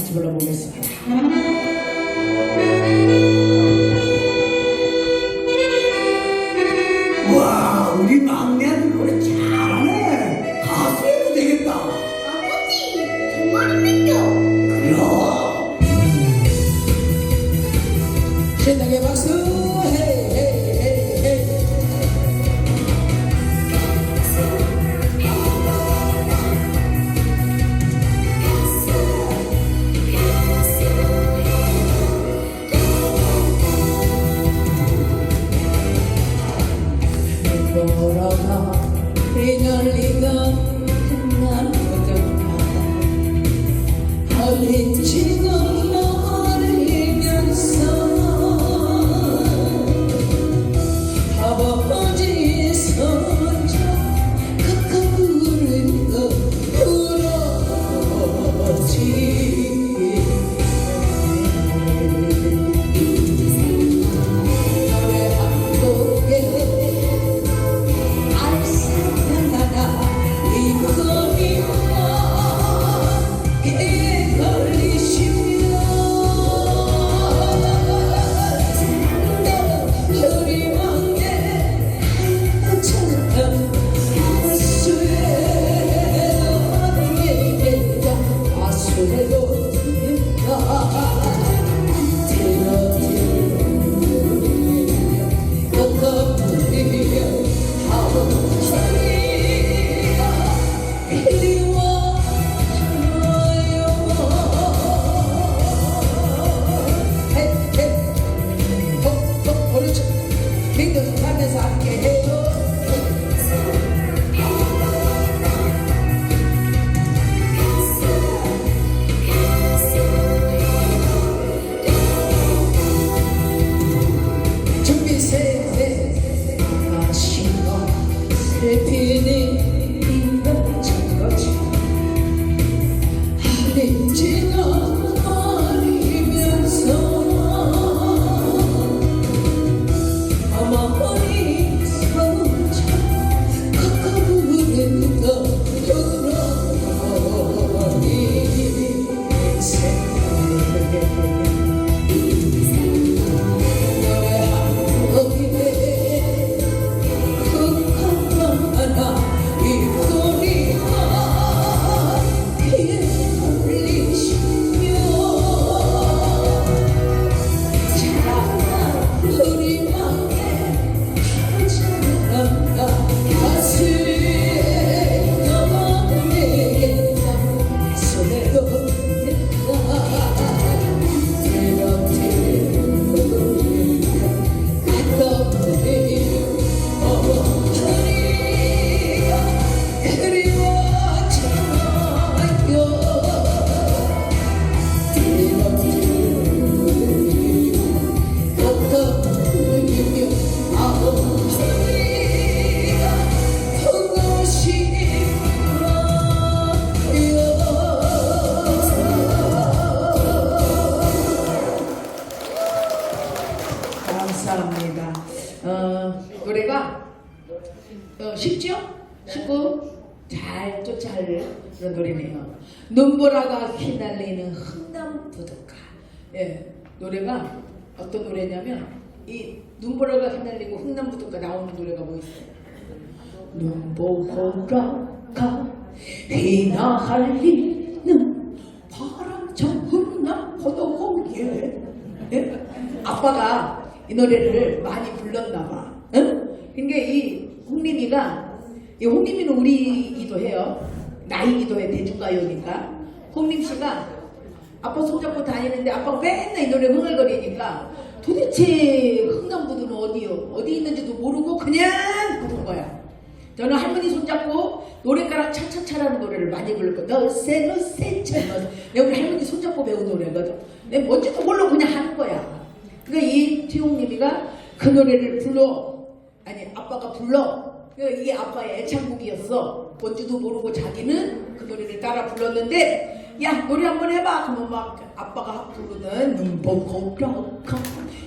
같이 불러보겠습니다. 어 피니 인간진 거지 아린지가 감사합니다. 어, 노래가 어, 쉽죠? 쉽고 잘 쫓아할 노래네요. 눈보라가 휘날리는 흥남 부둣가. 예, 노래가 어떤 노래냐면 이 눈보라가 휘날리고 흥남 부둣가 나오는 노래가 뭐 있어요? 눈보라가 휘날리는 바람 전흥남 포도공예 예? 아빠가 이 노래를 많이 불렀나 봐. 응? 그러니까 이 홍림이가 이 홍림이는 우리이기도 해요. 나이기도 해 대중가요니까. 홍림 씨가 아빠 손잡고 다니는데 아빠가 맨날 이 노래 흥얼거리니까 도대체 흥남부두는 어디요? 어디 있는지도 모르고 그냥 부른 거야. 저는 할머니 손잡고 노래가락 차차차라는 노래를 많이 불렀고 너세 너세 차 내가 우리 할머니 손잡고 배운 노래거든. 내가 뭔지도 모르고 그냥 하는 거야. 그러니까 이 티용님이가 그 노래를 불러 아니 아빠가 불러 그러니까 이게 아빠의 애창곡이었어 뭔지도 모르고 자기는 그 노래를 따라 불렀는데 야 노래 한번 해봐 그러면 막 아빠가 부르는 눈보고라가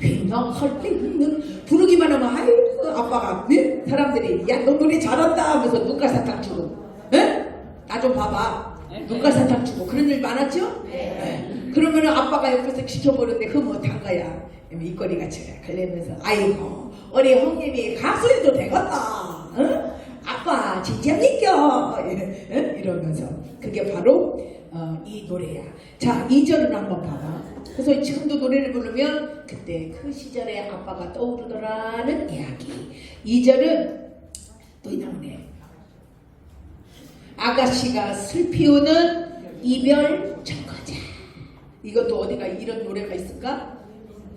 휘낭할리는 부르기만 하면 아이고 아빠가 네? 사람들이 야 너 노래 잘한다 하면서 눈깔 사탕 주고 나 좀 봐봐 눈깔 사탕 주고 그런 일 많았죠? 네. 아빠가 옆에서 지켜보는데 그 못한 거야. 입꼬리 같이 걸리면서 아이고 우리 형님이 가수해도 되겠다. 응? 아빠 진짜 믿겨 응? 이러면서 그게 바로 어, 이 노래야. 자 2절을 한번 봐봐. 그래서 지금도 노래를 부르면 그때 그 시절에 아빠가 떠오르더라는 이야기. 2절은 또 나오네. 아가씨가 슬피 우는 이별 청거자. 이것도 어디가 이런 노래가 있을까?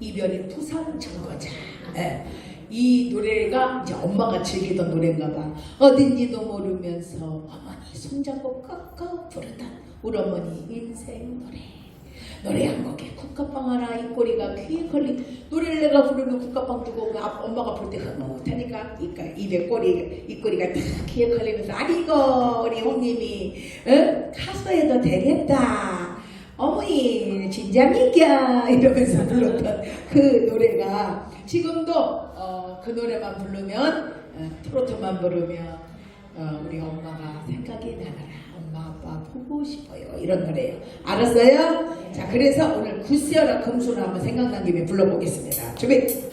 이별의 부상 청거자. 예. 이 노래가 이제 엄마가 즐기던 노래인가 봐. 어딘지도 모르면서 어머니 손잡고 깎아 부르던 우리 어머니 인생 노래. 노래 한 곡에 국화빵 하나 입꼬리가 귀에 걸린 노래를 내가 부르는 국화빵 두고 아- 엄마가 볼 때 흐뭇하니까 이까 입에 꼬리 입꼬리가 딱 귀에 걸리면서 아니고 우리 형님이 어? 가수해도 되겠다 어머니 진짜 믿겨 이러면서 불렀던 그 노래가 지금도 어, 그 노래만 부르면 어, 트로트만 부르면 어, 우리 엄마가 생각이 나더라. 엄마 아빠 보고 싶어요. 이런 노래예요. 알았어요? 자, 그래서 오늘 구스여라 금수를 한번 생각난 김에 불러보겠습니다. 준비.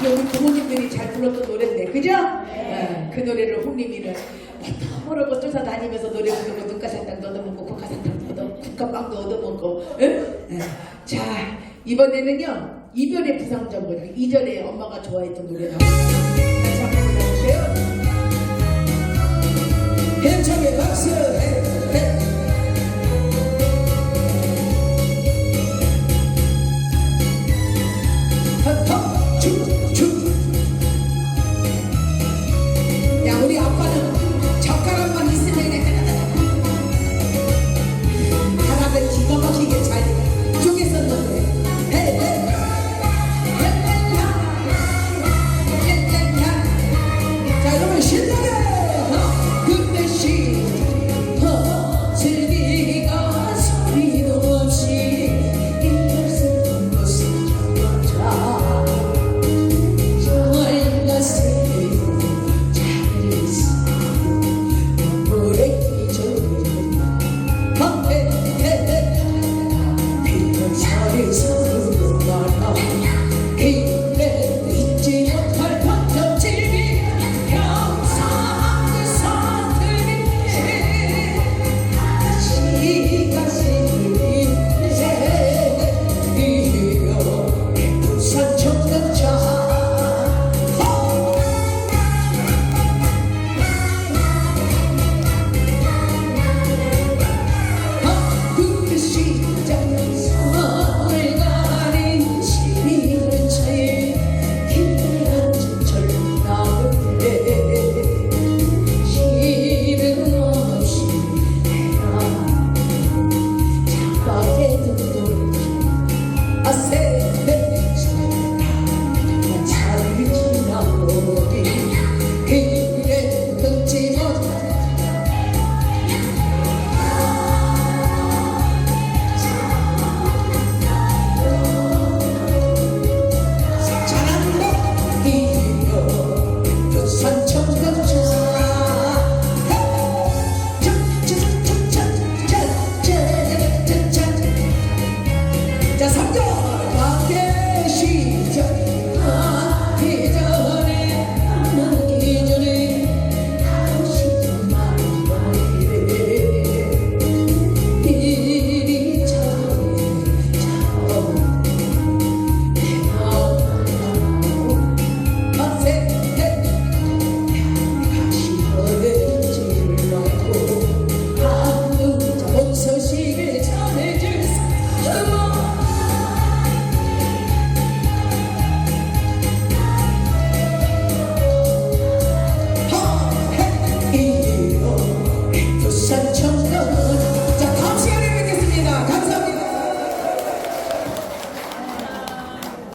이게 우리 부모님들이 잘 불렀던 노래인데, 그죠? 네, 그 노래를 홍림이는 모르고 쫓아다니면서 노래 부르고 눈가사탕도 얻어먹고 국화사탕도 얻어 국화빵도 얻어먹고 응? 네. 자 이번에는요 이별의 부상정거장 2절에 엄마가 좋아했던 노래 불러주세요 현창의 박수